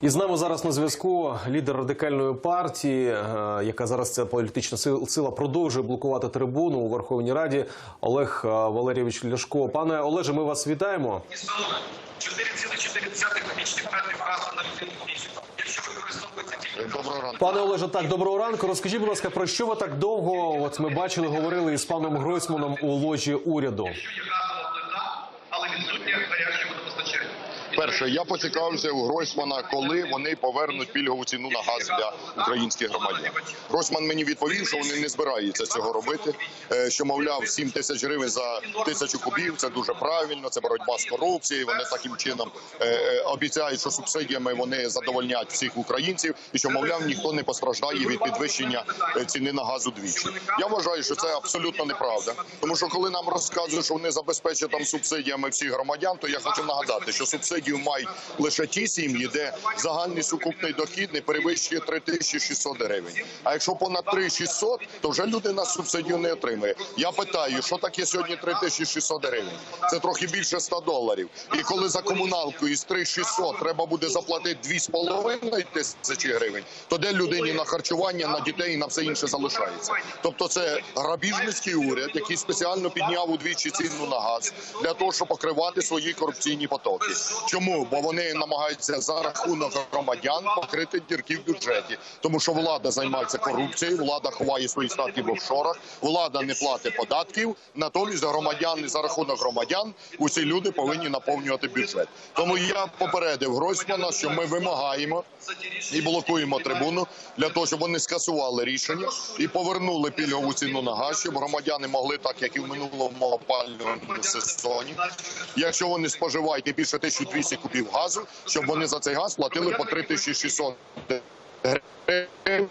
І з нами зараз на зв'язку лідер радикальної партії, е, яка зараз ця політична сил- сила продовжує блокувати трибуну у Верховній Раді. Олег е, Валерійович Ляшко. Пане Олеже, ми вас вітаємо. Існує 4,4 кубічних метрів газу на людину в. Якщо Доброго ранку. Пане Олеже, так доброго ранку. Розкажіть, будь ласка, про що ви так довго? От ми бачили, говорили із паном Гройсманом у ложі уряду. Перше, я поцікавився у Гройсмана, коли вони повернуть пільгову ціну на газ для українських громадян. Гройсман мені відповів, що вони не збираються цього робити. е, Що мовляв, 7 тисяч гривень за тисячу кубів це дуже правильно. Це боротьба з корупцією. Вони таким чином е, е, обіцяють, що субсидіями вони задовольнять всіх українців, і що мовляв ніхто не постраждає від підвищення ціни на газ удвічі. Я вважаю, що це абсолютно неправда. Тому що коли нам розказують, що вони забезпечать там субсидіями всіх громадян, то я хочу нагадати, що субсидію мають лише ті сім'ї, де загальний сукупний дохід не перевищує 3600 гривень. А якщо понад 3600, то вже людина субсидію не отримує. Я питаю, що таке сьогодні 3600 гривень? Це трохи більше 100 доларів. І коли за комуналку із 3600 треба буде заплатити 2,5 тисячі гривень, то де людині на харчування, на дітей і на все інше залишається? Тобто це грабіжницький уряд, який спеціально підняв удвічі ціну на газ для того, щоб покривати свої корупційні потоки. Чому? Бо вони намагаються за рахунок громадян покрити дірки в бюджеті, тому що влада займається корупцією, влада ховає свої статки в офшорах, влада не платить податків. Натомість громадяни за рахунок громадян усі люди повинні наповнювати бюджет. Тому я попередив Гройсмана, що ми вимагаємо і блокуємо трибуну для того, щоб вони скасували рішення і повернули пільгову ціну на газ, щоб громадяни могли, так як і в минулому опалювальному сезоні, якщо вони споживають не більше 1200 кубів газу, щоб вони за цей газ платили по 3600 гривень.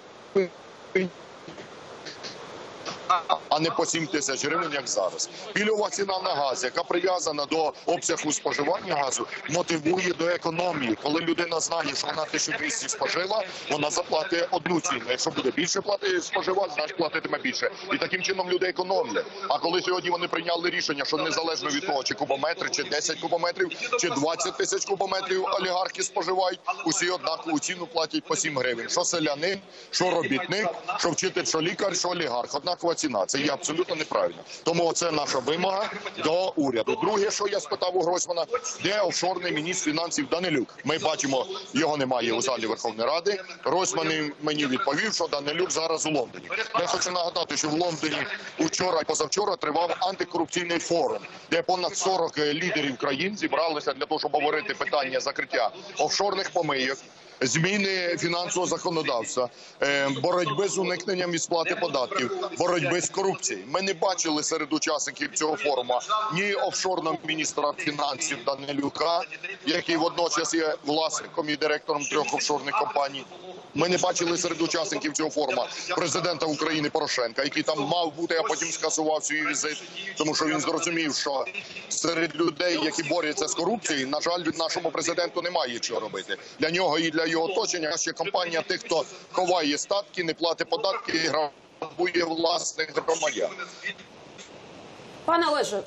Не по 7 тисяч гривень, як зараз. Пільова ціна на газ, яка прив'язана до обсягу споживання газу, мотивує до економії. Коли людина знає, що вона 1200 спожила, вона заплатить одну ціну. Якщо буде більше плати споживати, значить платитиме більше. І таким чином люди економлять. А коли сьогодні вони прийняли рішення, що незалежно від того, чи кубометри, чи 10 кубометрів, чи 20 тисяч кубометрів олігархи споживають, усі однакову ціну платять по 7 гривень. Що селянин, що робітник, що вчитель, що лікар, що олігарх. Однакова ціна. Це є абсолютно неправильно. Тому це наша вимога до уряду. Друге, що я спитав у Гройсмана, де офшорний міністр фінансів Данилюк? Ми бачимо, його немає у залі Верховної Ради. Гройсман мені відповів, що Данилюк зараз у Лондоні. Я хочу нагадати, що в Лондоні учора і позавчора тривав антикорупційний форум, де понад 40 лідерів країн зібралися для того, щоб говорити питання закриття офшорних помийок. Зміни фінансового законодавства, е, боротьби з уникненням і сплати податків, боротьби з корупцією. Ми не бачили серед учасників цього форуму ні офшорного міністра фінансів Данилюка, який водночас є власником і директором трьох офшорних компаній. Ми не бачили серед учасників цього форуму президента України Порошенка, який там мав бути, а потім скасував свій візит, тому що він зрозумів, що серед людей, які борються з корупцією, на жаль, нашому президенту немає чого робити. Для нього і для його оточення ще компанія тих, хто ховає статки, не платить податки грабує власних громадян. Пане Олеже.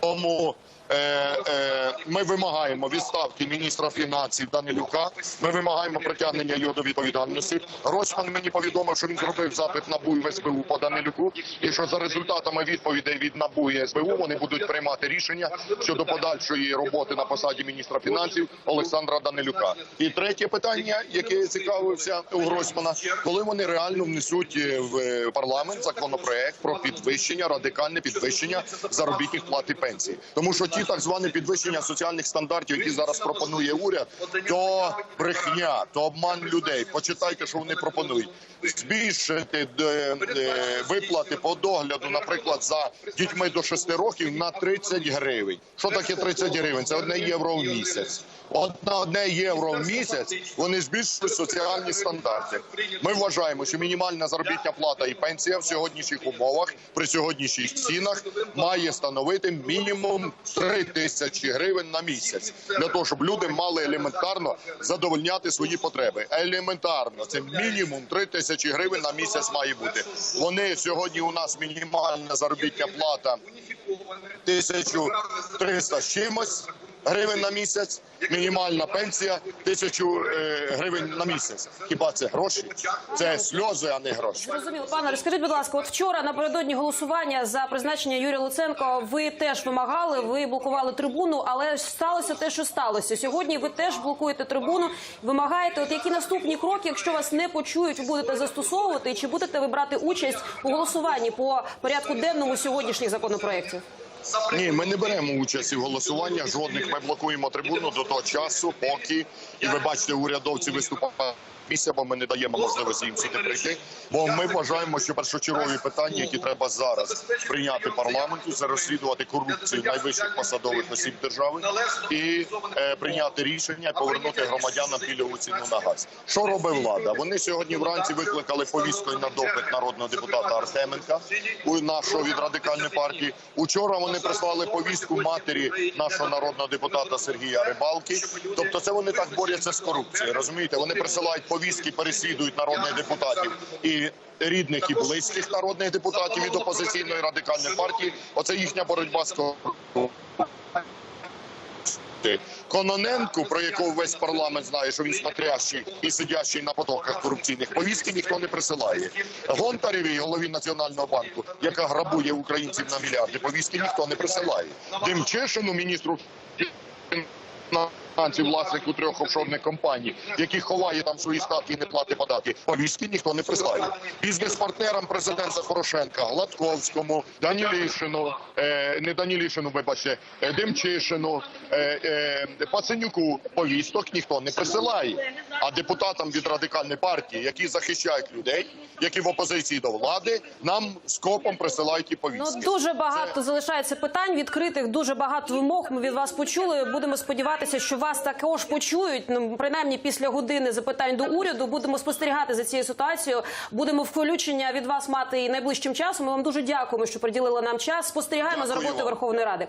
Тому е, е, ми вимагаємо відставки міністра фінансів Данилюка. Ми вимагаємо притягнення його до відповідальності. Гройсман мені повідомив, що він зробив запит НАБУ і СБУ по Данилюку, і що за результатами відповідей від НАБУ і СБУ вони будуть приймати рішення щодо подальшої роботи на посаді міністра фінансів Олександра Данилюка. І третє питання, яке я цікавився у Гройсмана, коли вони реально внесуть е, в парламент законопроект про підвищення, радикальне підвищення заробітних плат і пенсій, тому що ті так звані підвищення соціальних стандартів, які зараз пропонує уряд, то брехня, то обман людей. Почитайте, що вони пропонують. Збільшити е, е, виплати по догляду, наприклад, за дітьми до 6 років на 30 гривень. Що таке 30 гривень? Це одне євро в місяць. От одне євро в місяць вони збільшують соціальні стандарти. Ми вважаємо, що мінімальна заробітна плата і пенсія в сьогоднішніх умовах при сьогоднішніх цінах має становити мінімум 3 тисячі гривень на місяць для того, щоб люди мали елементарно задовольняти свої потреби. Елементарно, це мінімум 3 тисячі гривень на місяць має бути. Вони сьогодні у нас мінімальна заробітня плата 1300 з чимось. Гривень на місяць, мінімальна пенсія тисячу е, гривень на місяць. Хіба це гроші? Це сльози, а не гроші. Зрозуміло. Пане, розкажіть, будь ласка, от вчора напередодні голосування за призначення Юрія Луценко ви теж вимагали, ви блокували трибуну, але сталося те, що сталося. Сьогодні ви теж блокуєте трибуну, вимагаєте, от які наступні кроки, якщо вас не почують, ви будете застосовувати, чи будете ви брати участь у голосуванні по порядку денному сьогоднішніх законопроєктів? Ні, ми не беремо участі в голосуваннях. Жодних ми блокуємо трибуну до того часу, поки і ви бачите, урядовці виступають. Місця, бо ми не даємо можливості їм сюди прийти. Бо ми вважаємо, що першочергові питання, які треба зараз прийняти парламенту, це розслідувати корупцію найвищих посадових осіб держави і е, прийняти рішення повернути громадянам пільгову ціну на газ. Що робить влада? Вони сьогодні вранці викликали повісткою на допит народного депутата Артеменка у нашого від радикальної партії. Учора вони прислали повістку матері нашого народного депутата Сергія Рибалки. Тобто, це вони так борються з корупцією. Розумієте, вони присилають повістки, переслідують народних депутатів і рідних і близьких народних депутатів від опозиційної радикальної партії. Оце їхня боротьба з корупцією. Кононенку, про якого весь парламент знає, що він смотрящий і сидящий на потоках корупційних повістки, ніхто не присилає. Гонтаревій, голові національного банку, яка грабує українців на мільярди, повістки ніхто не присилає. Демчишину, міністру фінансів, власнику трьох офшорних компаній, які ховає там свої статки і не платить податки. Повістки ніхто не присилає. Бізнес-партнерам президента Порошенка, Гладковському, Данілішину, е, не Данілішину, вибачте, е, Демчишину, е, е, Пацанюку повісток ніхто не присилає. А депутатам від радикальної партії, які захищають людей, які в опозиції до влади, нам скопом присилають і повістки. Ну дуже багато залишається питань відкритих. Дуже багато вимог. Ми від вас почули. Будемо сподіватися, що вас також почують. Ну принаймні після години запитань до уряду. Будемо спостерігати за цією ситуацією. Будемо включення від вас мати і найближчим часом. Ми вам дуже дякуємо, що приділили нам час. Спостерігаємо за Дякую роботою вам. Верховної Ради.